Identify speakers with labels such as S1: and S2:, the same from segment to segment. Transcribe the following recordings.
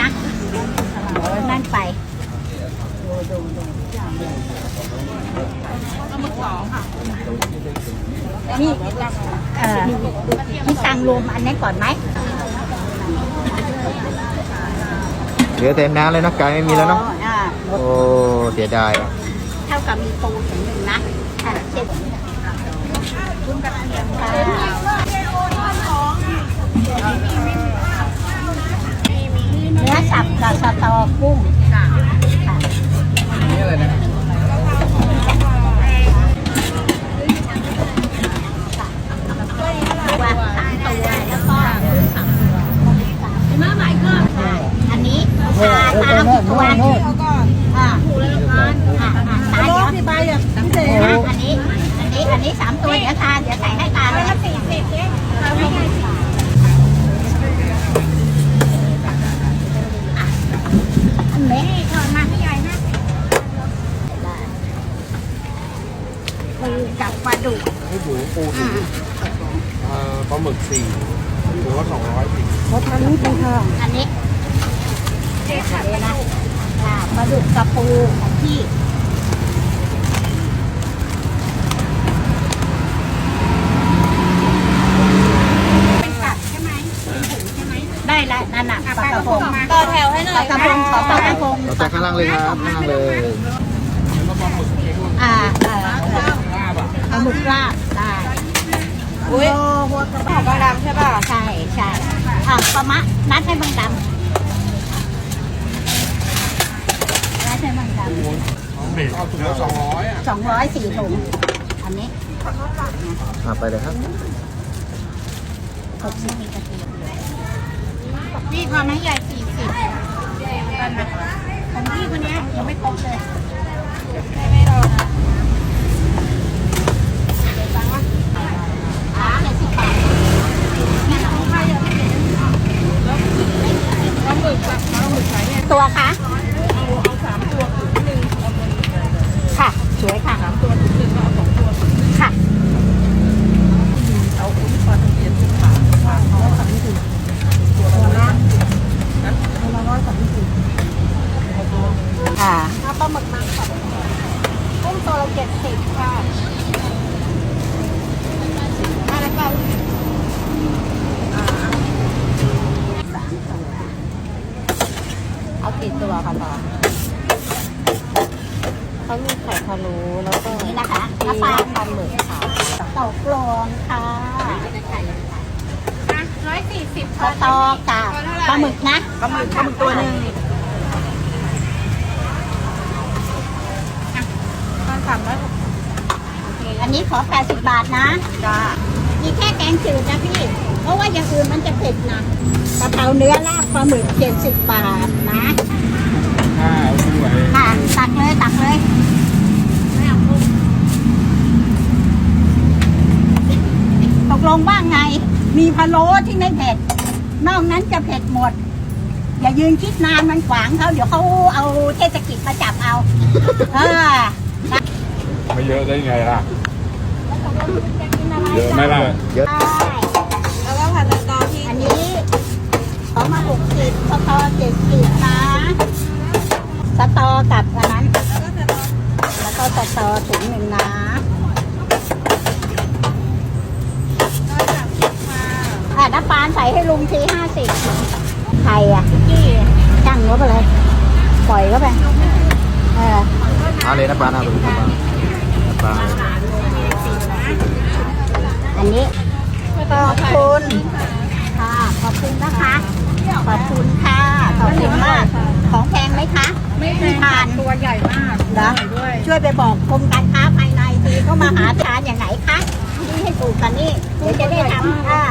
S1: นะเดี๋ยวนั่นไป ดูดูดูนี่เอ่อพี่ตังรวมอันนี้ก่อนไหม
S2: เหลือแต่น้ำเลยนะไก่ไม่มีแล้วเนาะ
S1: อ๋ออ่า
S2: โอ้เสียดายอะ
S1: เท่ากับมีปูถึงหนึ่งนะอะเช่นคุณกระเทียมค่ะเนื้อสับกับสตอกุ้งค่ะ
S2: นี่อะไรนะ
S1: ตัวสามตัวแล้วก็มาใหม่ก็อันนี้ตาตากี่ตัวอ่าอ่าอ่าตาเดี๋ยวพี่ใบอะอันนี้ อันนี้ อันนี้ สามตัวเดี๋ยวตาเดี๋ยวใส่ให้ตาเลยสี่สิบอันนี้ทอดมาให้ใหญ่นะได้ปูกับปลาดุก
S3: ให้หมูปู
S1: อ่า
S3: เอ่อปลาหมึกสี่หรือว่าสองร้อยสี่
S1: อันนี้อันนี้เจ๊ขัดเลยนะอ่าปลาดุกกับปูของพี่เป็นกัดใช่ไหมใช่ไหมได้ละนั่นน่ะปลากระ พง
S4: ต่อแถวให้หน่อ
S1: ยกระพงขอปลากระพง
S2: เราจากข้างล่างเลยครับข้างล่างเลย
S1: อ่าเอาหมึกลาบได้
S4: อุ้ยของบางดำใช่ป่ะ
S1: ใช่ใช่อ่าปลามะนัดให้บางดำนัดให้บางดำ
S3: เอาถุงสองร้อย
S1: สองร้อยสี่ถุงอันนี้
S2: อะไปเลยครับ
S1: หกสิบมีกระเทียม
S4: พี่ทำให้ใหญ่สี่สิบ
S1: ของพี่คนเนี้ยยังไม่ครบเลย
S4: ไม่รอ
S1: อ่าเจ็ดสิบบาท
S4: ปลาหมึกกับปลาหมึกขายเนี่ย
S1: ตัวคะ
S4: เอาเอาสามตัวถึงหนึ่งเอาตัวหนึ่งเลย
S1: ค่ะ สวยค่ะ
S4: สามตัวถึงหนึ่งก็เอาสองตัว
S1: ค่ะ
S4: เอาอุ้ยปลาตะเพียนขึ้นขาขาเขาสามสิบตัวละตัวละร้อยสามสิบ
S1: อ่า
S4: เอาปลาหมึกมาค่ะกุ้งตัวละเจ็ดสิบค่ะอะแล้วก็เอากี่ตัวคะป้าเขามีไข่พะโล้แล้วก็
S1: นี่นะคะ
S4: ป
S1: น้ำป
S4: ลา
S1: ลา
S4: ปลาหมึกค่ะ
S1: ตกลงค่ะ
S4: ร้อยสี่สิบ
S1: สตอกับปลาหมึกนะ
S4: ปลาหมึกปลาหมึกตัวหนึ่งตอนสามร้อย
S1: อันนี้ขอ 80 บาทนะ
S4: จ้า
S1: มีแค่แกงจืดนะพี่ เพราะว่าอย่างอื่นมันจะเผ็ดนะกะเพราเนื้อลาบปลาหมึก70 บาทนะ
S3: อ่าเอาด้วย
S1: ค่ะตักเลยตักเลยตกลงว่าไง มีพะโล้ที่ไม่เผ็ด นอกนั้นจะเผ็ดหมด อย่ายืนคิดนานมันขวางเขาเดี๋ยวเขาเอาเทศกิจมาจับเอา เออ
S3: ไม่เยอะได้ไงล่ะ เยอะไหมล่ะ
S2: เยอะ
S4: แล้วก็ผัดสตอที่
S1: อันนี้ขอมาหกสิบสตอเจ็ดสิบนะสตอกับอันนั้น แล้วก็สตอถุงหนึ่งนะอะน้ำปลาใส่ให้ลุงทีห้าสิบไข่อะพี่ช่างงบอะไรปล่อยเข้าไป เออ
S2: เอาเลยนะปลาหน้าดูนะปลาป ลา
S1: อันนี้ขอบคุณค่ะ ขอบคุณนะคะ ขอบคุณค่ะ ขอบคุณมาก ของแพงไหมคะ
S4: ไม่แพง
S1: ทาน
S4: ตัวใหญ่มาก
S1: เหรอ
S4: ด้วย
S1: ช่วยไปบอกกรมการค้าภายในทีเขามาหาทานอย่างไหนคะนี่ให้ถูกกันนี่เดี๋ยวจะได้ทำอ่า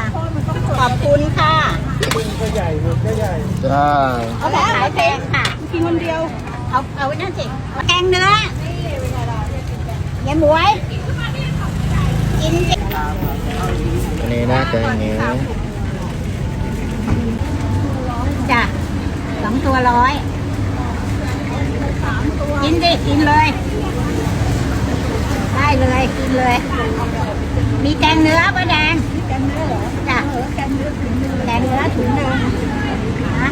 S1: ขอบคุณค่ะ
S3: ก็ใหญ่หมึกก็ใหญ่
S2: ใช่
S1: เขาบอกขายแพงค่ะ
S4: กินคนเดียว
S1: เอาเอานั่นสิแพงเนื้อ ยายหมวยกินสิ
S2: อันนี้นะแกงนี้
S1: จ้ะสองตัวร้อยกินดิกินเลย ได้เลยกินเลย มีแกงเนื้อปะแดงแกงเนื้อเหรอจ้ะแกงเนื้อถุงหนึ่งแกงเนื้อถุงหนึ่งนะ